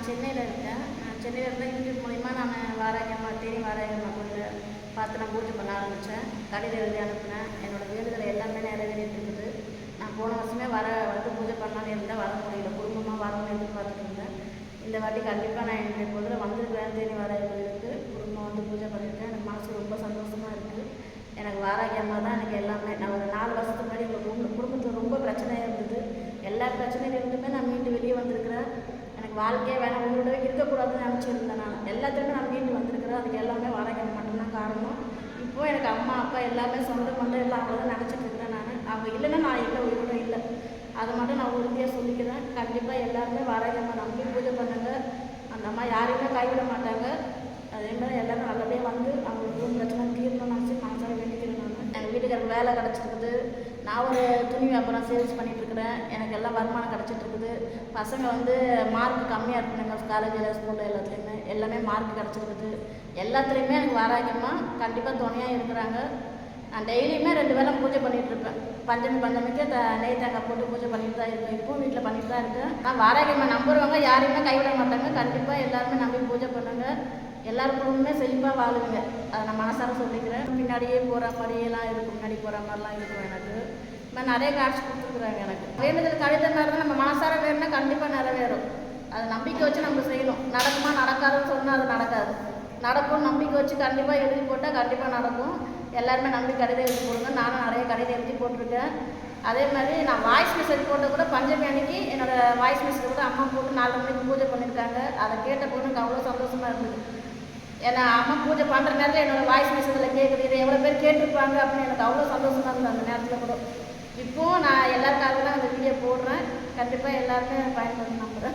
நான் சென்னையில் இருக்கேன். இருந்தால் யூடியூப் மூலிமா நான் வாராகியம்மா தேனி வாராகியம்மா கோயிலில் பார்த்து நான் பூஜை பண்ண ஆரம்பித்தேன் கடையில் எழுதி அனுப்பினேன். என்னோட வேண்டுதல் எல்லாமே நிறைவேறிட்டு இருக்குது. நான் போன வருஷமே வர வந்து பூஜை பண்ணலான்னு இருந்தேன். வர முடியல. குடும்பமாக வரணும்னு எதிர்பார்த்துட்டு இருந்தேன். இந்த வாட்டி கண்டிப்பாக நான் என்னுடைய பொழுதுல வந்திருக்கிறேன் தேனி வாராயம் கோயிலுக்கு குடும்பம் வந்து பூஜை பண்ணியிருக்கேன். எனக்கு மனசு ரொம்ப சந்தோஷமாக இருக்குது எனக்கு வாராகி தான் எனக்கு எல்லாமே. நான் ஒரு நாலு வருஷத்துக்கு முன்னாடி எங்கள் குடும்ப குடும்பத்தில் ரொம்ப பிரச்சனையாக இருந்தது. எல்லா பிரச்சனையிலிருந்துமே நான் மீண்டு வெளியே வந்திருக்கிறேன். வாழ்க்கையே வேணாம். உங்களோட இருக்கக்கூடாதுன்னு நினச்சிருந்தேன் நான். எல்லாத்துக்குமே நான் மீண்டு வந்திருக்கிறேன். அதுக்கு எல்லாமே வாடகை மட்டும்தான் காரணம். இப்போ எனக்கு அம்மா அப்பா எல்லாமே சொந்த பந்தம் எல்லாம் அவங்க தான் நினச்சிட்டு இருக்கிறேன் நான். அவங்க இல்லைன்னா நான் இல்லை உயிரோட இல்லை. அதை மட்டும் நான் உறுதியாக சொல்லிக்கிறேன். கண்டிப்பாக எல்லாருமே வாராகி அம்மா நம்பி பூஜை பண்ணுங்க. அந்த அம்மா யாரையுமே கைவிட மாட்டாங்க. அதே மாதிரி எல்லாரும் நல்லபடியாக வந்து அவங்களுக்கு பிரச்சனை தீரணும்னு நினச்சி மனசார வேண்டிக்கிறேன் நான். எங்கள் வீட்டுக்காரருக்கு வேலை கிடச்சிருக்குது. நான் ஒரு துணி வியாபாரம் சேல்ஸ் பண்ணிட்டு இருக்கிறேன். எனக்கு எல்லாம் வருமானம் கிடச்சிட்ருக்குது. பசங்க வந்து மார்க் கம்மியாக இருக்குங்க காலேஜில் ஸ்கூலில் எல்லாத்துலேயுமே. எல்லாமே மார்க் கிடச்சிருக்குது. எல்லாத்துலேயுமே எனக்கு வாராகியமாக கண்டிப்பாக துணையாக இருக்கிறாங்க. நான் டெய்லியுமே ரெண்டு வேளை பூஜை பண்ணிட்டு பஞ்சமி பஞ்சமிக்கு த நெய் தேங்காய் போட்டு பூஜை பண்ணிட்டு தான் இருக்கோம். இப்போவும் வீட்டில் பண்ணிட்டு தான் இருக்கேன் நான் வாராகியம்மா நம்புறவங்க யாரையுமே கைவிட மாட்டாங்க. கண்டிப்பாக எல்லாருமே நம்பி பூஜை பண்ணுங்க. எல்லார் குடும்பமே செழிப்பாக வாழுங்க. அதை நான் மனசார சொல்லிக்கிறேன். பின்னாடியே போகிற மாதிரியெல்லாம் இருக்கும். முன்னாடி போகிற மாதிரிலாம் இருக்கும் எனக்கு. இப்போ நிறைய காட்சி கொடுத்துருக்குறாங்க எனக்கு. வேண்டுதல் கழுத மாதிரி தான் நம்ம மனசார வேணும்னா கண்டிப்பாக நிறைவேறும். அதை நம்பிக்கை வச்சு நம்ம செய்யணும். நடக்குமா நடக்காதுன்னு சொன்னால் அது நடக்காது. நடக்கும். நம்பிக்கை வச்சு கண்டிப்பாக எழுதி போட்டால் கண்டிப்பாக நடக்கும். எல்லாருமே நம்பி கடிதம் எழுதி போடுங்க. நானும் நிறைய கடிதம் எழுதி போட்டிருக்கேன். அதே மாதிரி நான் வாய்ஸ் மெசேஜ் போட்ட கூட பஞ்சமி அன்னைக்கு என்னோடய வாய்ஸ் மெசேஜ் கூட அம்மா போட்டு நாலு மணிக்கு பூஜை பண்ணியிருக்காங்க. அதை கேட்ட பொண்ணுக்கு அவ்வளோ சந்தோஷமாக இருந்தது. ஏன்னா அம்மா பூஜை பண்ணுற நேரத்தில் என்னோட வாய்ஸ் மெசேஜில் கேட்குது இதை எவ்வளோ பேர் கேட்டிருப்பாங்க அப்படின்னு எனக்கு அவ்வளோ சந்தோஷமாக இருந்தது அந்த நேரத்தில் கூட. இப்போவும் நான் எல்லாருக்காக தான் அந்த வீடியோ போடுறேன். கண்டிப்பாக எல்லாருமே பயன்படுத்தணும்.